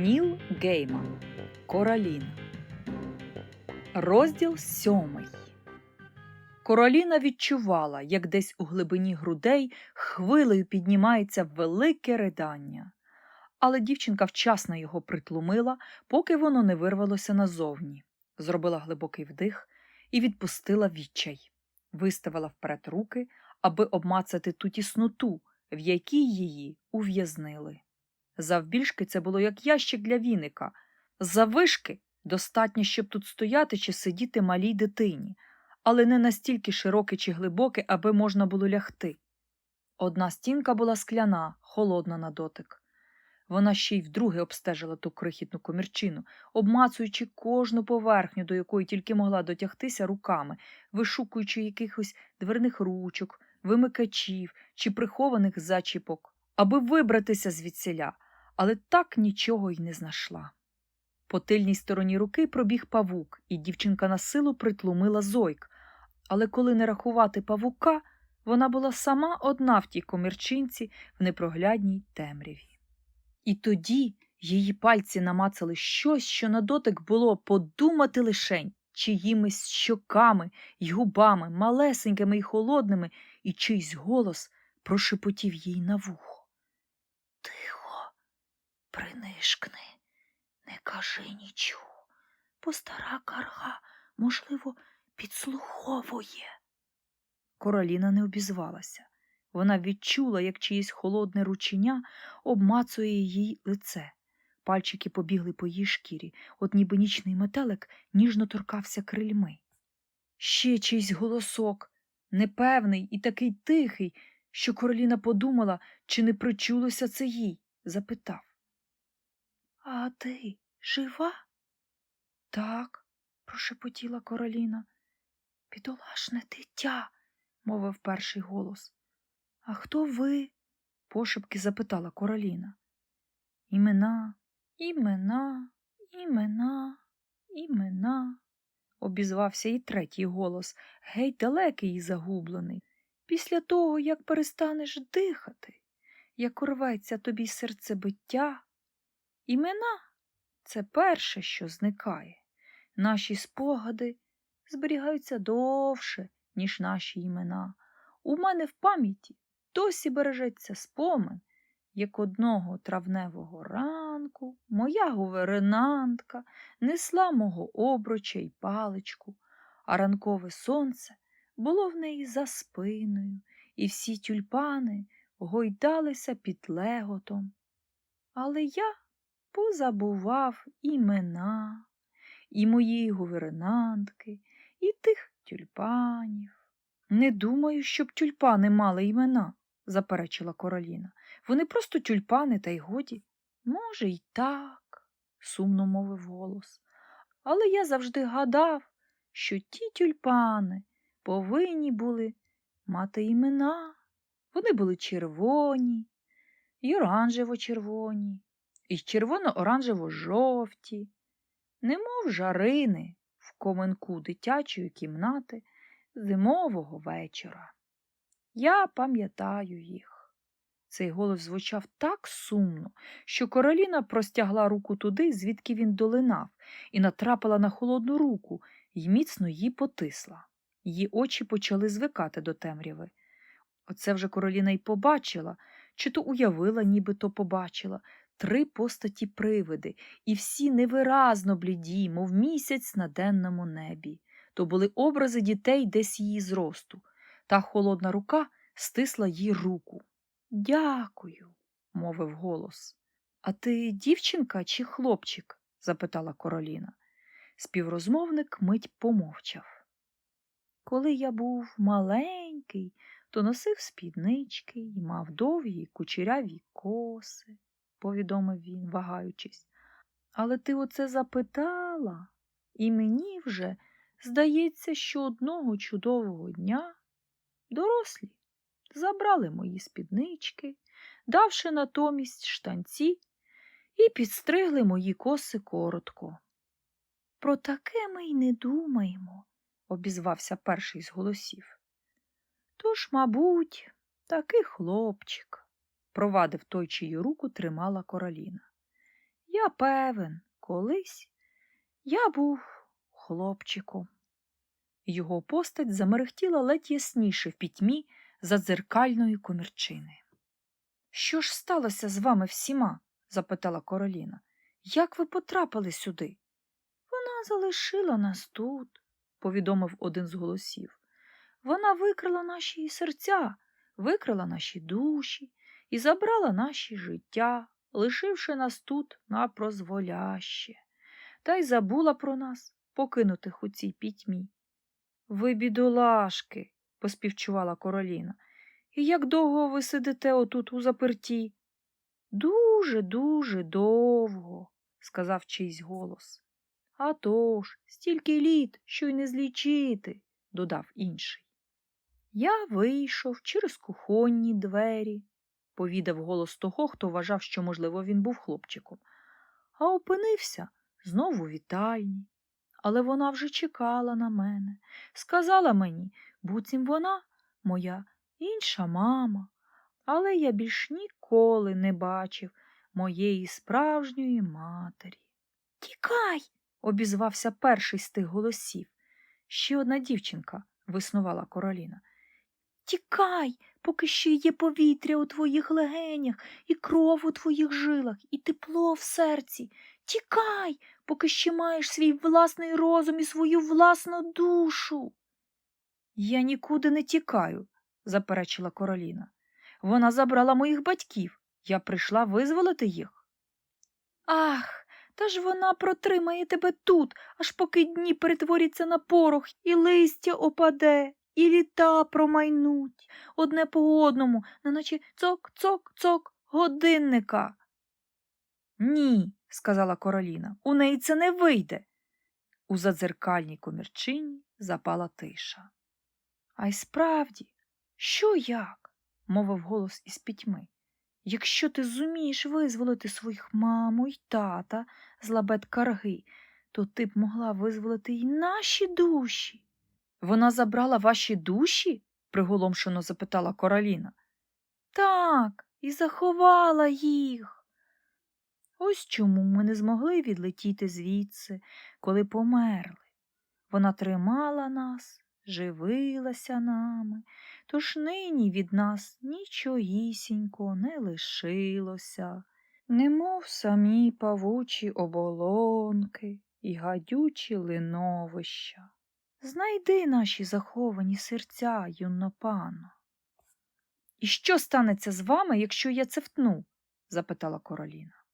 Ніл Гейман Королін. Розділ сьомий. Короліна відчувала, як десь у глибині грудей хвилею піднімається велике ридання. Але дівчинка вчасно його притлумила, поки воно не вирвалося назовні. Зробила глибокий вдих і відпустила відчай. Виставила вперед руки, аби обмацати ту тісноту, в якій її ув'язнили. Завбільшки це було як ящик для віника. Завишки достатньо, щоб тут стояти чи сидіти малій дитині, але не настільки широке чи глибоке, аби можна було лягти. Одна стінка була скляна, холодна на дотик. Вона ще й вдруге обстежила ту крихітну комірчину, обмацуючи кожну поверхню, до якої тільки могла дотягтися руками, вишукуючи якихось дверних ручок, вимикачів чи прихованих зачіпок, аби вибратися звідсіля, але так нічого й не знайшла. По тильній стороні руки пробіг павук, і дівчинка на силу притлумила зойк, але коли не рахувати павука, вона була сама одна в тій комірчинці в непроглядній темряві. І тоді її пальці намацали щось, що на дотик було подумати лишень, чиїмись щоками й губами, малесенькими й холодними, і чийсь голос прошепотів їй на вухо. Принишкни, не кажи нічого, бо стара карга, можливо, підслуховує. Короліна не обізвалася. Вона відчула, як чиєсь холодне рученя обмацує їй лице. Пальчики побігли по її шкірі, от ніби нічний метелик ніжно торкався крильми. Ще чийсь голосок, непевний і такий тихий, що Короліна подумала, чи не причулося це їй, запитав. А ти жива? Так, прошепотіла Короліна. Бідолашне дитя, мовив перший голос. А хто ви? пошепки запитала Короліна. Імена, імена, імена, імена, обізвався і третій голос, геть далекий і загублений. Після того, як перестанеш дихати, як урветься тобі серцебиття. Імена це перше, що зникає. Наші спогади зберігаються довше, ніж наші імена. У мене в пам'яті досі бережеться спомин, як одного травневого ранку моя гувернантка несла мого обруча й паличку, а ранкове сонце було в неї за спиною, і всі тюльпани гойдалися під леготом. Але я позабував імена і моєї гувернантки, і тих тюльпанів. Не думаю, щоб тюльпани мали імена, заперечила Короліна. Вони просто тюльпани, та й годі. Може, й так, сумно мовив голос. Але я завжди гадав, що ті тюльпани повинні були мати імена. Вони були червоні, і оранжево-червоні, і червоно-оранжево-жовті, немов жарини в коменку дитячої кімнати зимового вечора. Я пам'ятаю їх. Цей голос звучав так сумно, що Короліна простягла руку туди, звідки він долинав, і натрапила на холодну руку і міцно її потисла. Її очі почали звикати до темряви. Оце вже Короліна й побачила, чи то уявила, ніби то побачила, три постаті привиди, і всі невиразно бліді, мов місяць на денному небі. То були образи дітей десь її зросту. Та холодна рука стисла їй руку. Дякую, мовив голос. А ти дівчинка чи хлопчик? запитала Короліна. Співрозмовник мить помовчав. Коли я був маленький, то носив спіднички і мав довгі кучеряві коси, повідомив він, вагаючись. Але ти оце запитала, і мені вже здається, що одного чудового дня дорослі забрали мої спіднички, давши натомість штанці, і підстригли мої коси коротко. Про таке ми й не думаємо, обізвався перший з голосів. Тож, мабуть, такий хлопчик, провадив той, чию руку тримала короліна. Я певен, колись я був хлопчиком. Його постать замерехтіла ледь ясніше в пітьмі задзеркальної комірчини. Що ж сталося з вами всіма? запитала Короліна. Як ви потрапили сюди? Вона залишила нас тут, повідомив один з голосів. Вона викрила наші серця, викрила наші душі і забрала наші життя, лишивши нас тут на прозволяще, та й забула про нас, покинутих у цій пітьмі. Ви, бідолашки, поспівчувала Короліна. І як довго ви сидите отут у заперті? Дуже, дуже довго, сказав чийсь голос. «А тож, стільки літ, що й не злічити, додав інший. Я вийшов через кухонні двері, повідав голос того, хто вважав, що, можливо, він був хлопчиком, а опинився знову вітальні. Але вона вже чекала на мене, сказала мені, буцім вона моя інша мама, але я більш ніколи не бачив моєї справжньої матері. Тікай, обізвався перший з тих голосів. Ще одна дівчинка, виснувала Короліна. Тікай, поки ще є повітря у твоїх легенях, і кров у твоїх жилах, і тепло в серці. Тікай, поки ще маєш свій власний розум і свою власну душу. Я нікуди не тікаю, заперечила Короліна. Вона забрала моїх батьків. Я прийшла визволити їх. Ах, та ж вона протримає тебе тут, аж поки дні перетворяться на порох, і листя опаде, і літа промайнуть одне по одному, неначе цок-цок-цок годинника. Ні, сказала Короліна, у неї це не вийде. У задзеркальній комірчині запала тиша. А й справді, що як? мовив голос із пітьми. Якщо ти зумієш визволити своїх маму й тата з лабет карги, то ти б могла визволити й наші душі. Вона забрала ваші душі? приголомшено запитала Короліна. Так, і заховала їх. Ось чому ми не змогли відлетіти звідси, коли померли. Вона тримала нас, живилася нами, тож нині від нас нічогісінько не лишилося, немов самі павучі оболонки і гадючі линовища. Знайди наші заховані серця, юно пано. І що станеться з вами, якщо я це втну? запитала Короліна.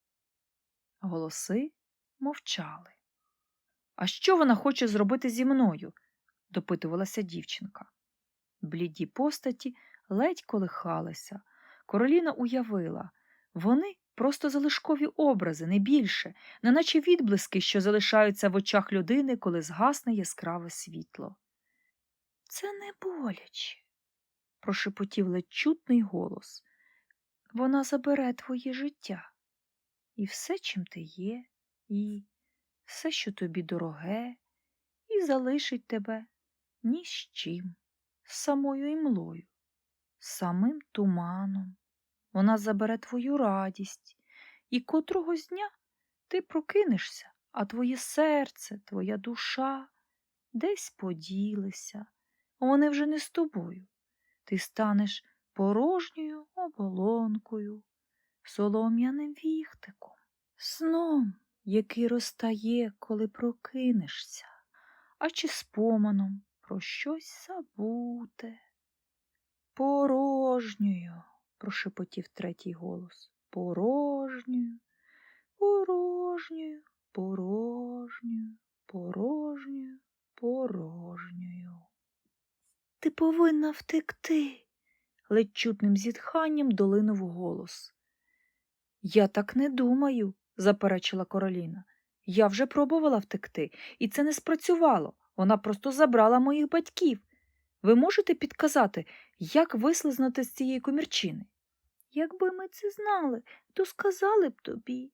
Голоси мовчали. А що вона хоче зробити зі мною? допитувалася дівчинка. Бліді постаті ледь колихалися. Короліна уявила вони просто залишкові образи, не більше, неначе відблиски, що залишаються в очах людини, коли згасне яскраве світло. Це не боляче, прошепотів ледь чутний голос. Вона забере твоє життя. І все, чим ти є, і все, що тобі дороге, і залишить тебе ні з чим, самою імлою, самим туманом. Вона забере твою радість, і котрогось дня ти прокинешся, а твоє серце, твоя душа десь поділися, вони вже не з тобою. Ти станеш порожньою оболонкою, солом'яним віхтиком, сном, який розтає, коли прокинешся, а чи споманом про щось забуте. Порожньою, прошепотів третій голос. Порожньою, порожньою, порожньою, порожньою, порожньою. Ти повинна втекти, ледь чутним зітханням долинув голос. Я так не думаю, заперечила Короліна. Я вже пробувала втекти, і це не спрацювало. Вона просто забрала моїх батьків. Ви можете підказати, як вислизнути з цієї комірчини? Якби ми це знали, то сказали б тобі.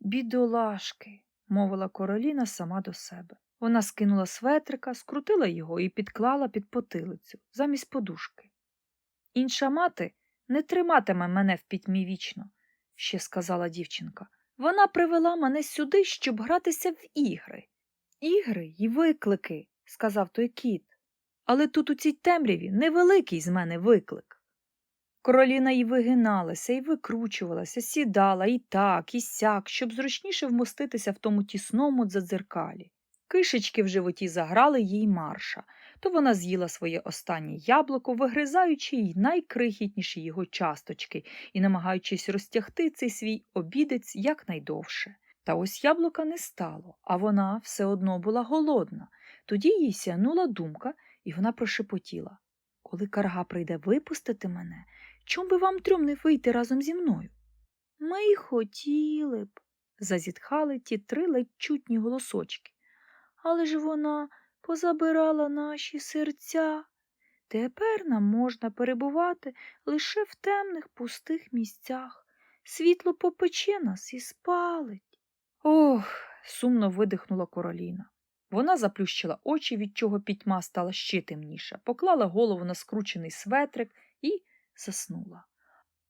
Бідолашки, мовила Короліна сама до себе. Вона скинула светрика, скрутила його і підклала під потилицю замість подушки. Інша мати не триматиме мене в пітьмі вічно, ще сказала дівчинка. Вона привела мене сюди, щоб гратися в ігри. Ігри й виклики, сказав той кіт. Але тут у цій темряві невеликий з мене виклик. Короліна й вигиналася, і викручувалася, сідала і так, і сяк, щоб зручніше вмоститися в тому тісному дзадзеркалі. Кишечки в животі заграли їй марша, то вона з'їла своє останнє яблуко, вигризаючи й найкрихітніші його часточки і намагаючись розтягти цей свій обідець якнайдовше. Та ось яблука не стало, а вона все одно була голодна. Тоді їй сянула думка, і вона прошепотіла Коли карга прийде випустити мене, чом би вам трьом не вийти разом зі мною? Ми й хотіли б, зазітхали ті три ледь чутні голосочки. Але ж вона позабирала наші серця. Тепер нам можна перебувати лише в темних пустих місцях. Світло попече нас і спалить. Ох, сумно видихнула Короліна. Вона заплющила очі, від чого пітьма стала ще темніша, поклала голову на скручений светрик і заснула.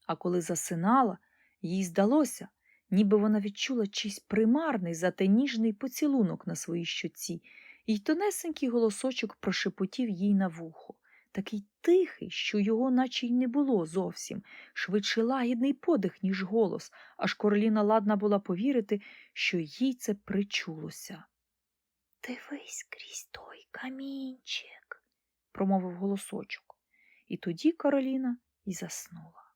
А коли засинала, їй здалося, ніби вона відчула чийсь примарний затеніжний поцілунок на своїй щоці, і тонесенький голосочок прошепотів їй на вухо, такий тихий, що його наче й не було зовсім, швидше лагідний подих, ніж голос, аж короліна ладна була повірити, що їй це причулося. Дивись крізь той камінчик, промовив голосочок, і тоді Кароліна і заснула.